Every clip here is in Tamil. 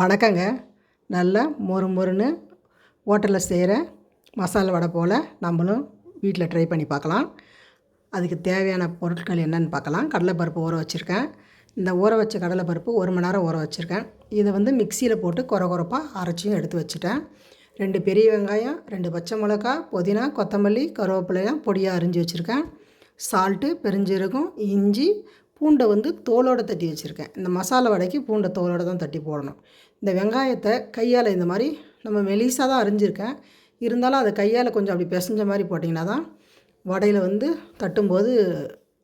வணக்கங்க. நல்ல மொறு மொறுன்னு ஹோட்டலில் செய்கிற மசாலா வடை போல் நம்மளும் வீட்டில் ட்ரை பண்ணி பார்க்கலாம் அதுக்கு தேவையான பொருட்கள் என்னென்னு பார்க்கலாம் கடலைப்பருப்பு ஊற வச்சுருக்கேன். இந்த ஊற வச்ச கடலைப்பருப்பு ஒரு மணி நேரம் ஊற வச்சுருக்கேன். இதை வந்து மிக்சியில் போட்டு குறை குறைப்பாக அரைச்சியும் எடுத்து வச்சுட்டேன். ரெண்டு பெரிய வெங்காயம் ரெண்டு பச்சை மிளகா புதினா கொத்தமல்லி கருவேப்பிலையெல்லாம் பொடியாக அரிஞ்சு வச்சுருக்கேன். சால்ட்டு பெருஞ்சீரகம் இஞ்சி பூண்டை வந்து தோலோடு தட்டி வச்சுருக்கேன். இந்த மசாலா வடைக்கு பூண்டை தோலோடு தான் தட்டி போடணும். இந்த வெங்காயத்தை கையால் இந்த மாதிரி நம்ம மெலிசாக தான் அரிஞ்சிருக்கேன். இருந்தாலும் அதை கையால் கொஞ்சம் அப்படி பிசைஞ்ச மாதிரி போட்டிங்கன்னா தான் வடையில் வந்து தட்டும்போது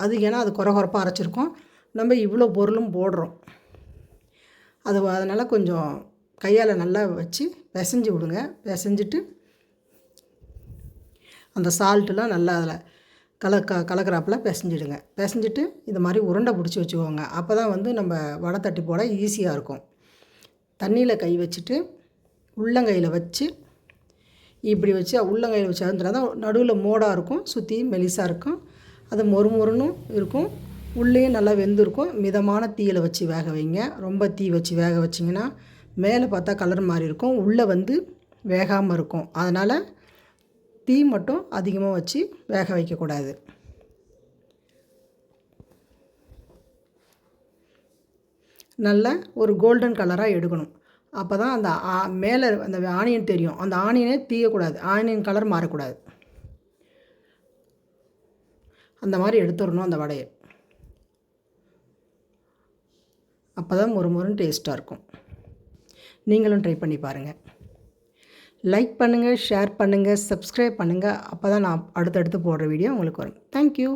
அது ஏன்னா அது குறை குறைப்பாக அரைச்சிருக்கோம். நம்ம இவ்வளோ பொருளும் போடுறோம். அது அதனால் கொஞ்சம் கையால் நல்லா வச்சு பிசைஞ்சு விடுங்க. பிசைஞ்சிட்டு அந்த சால்ட்டுலாம் நல்லா அதில் கலக்க கலக்கிறாப்பில் பிசைஞ்சிடுங்க. பிசைஞ்சிட்டு இது மாதிரி உருண்டை பிடிச்சி வச்சுக்கோங்க. அப்போ தான் வந்து நம்ம வடை தட்டி போட ஈஸியாக இருக்கும். தண்ணியில் கை வச்சுட்டு உள்ளங்கையில் வச்சு இப்படி வச்சு உள்ளங்கையில் வச்சு அழுந்தினா தான் நடுவில் மோடாக இருக்கும் சுற்றி மெலிசாக இருக்கும். அது மொறு மொறுனும் இருக்கும். உள்ளேயும் நல்லா வெந்திருக்கும். மிதமான தீயில் வச்சு வேக வைங்க. ரொம்ப தீ வச்சு வேக வச்சிங்கன்னா மேலே பார்த்தா கலர் மாதிரி இருக்கும். உள்ளே வந்து வேகாமல் இருக்கும். அதனால் தீ மட்டும் அதிகமாக வச்சு வேக வைக்கக்கூடாது. நல்ல ஒரு கோல்டன் கலராக எடுக்கணும். அப்போ தான் அந்த மேலே அந்த ஆனியன் தெரியும். அந்த ஆனியனே தீயக்கூடாது. ஆனியன் கலர் மாறக்கூடாது. அந்த மாதிரி எடுத்துடணும் அந்த வடையை. அப்போ தான் மொறு மொறுன்னு டேஸ்ட்டாக இருக்கும். நீங்களும் ட்ரை பண்ணி பாருங்கள் லைக் பண்ணுங்கள் ஷேர் பண்ணுங்கள் சப்ஸ்கிரைப் பண்ணுங்கள் அப்போ தான் நான் அடுத்தடுத்து போடுற வீடியோ உங்களுக்கு வரும். தேங்க்யூ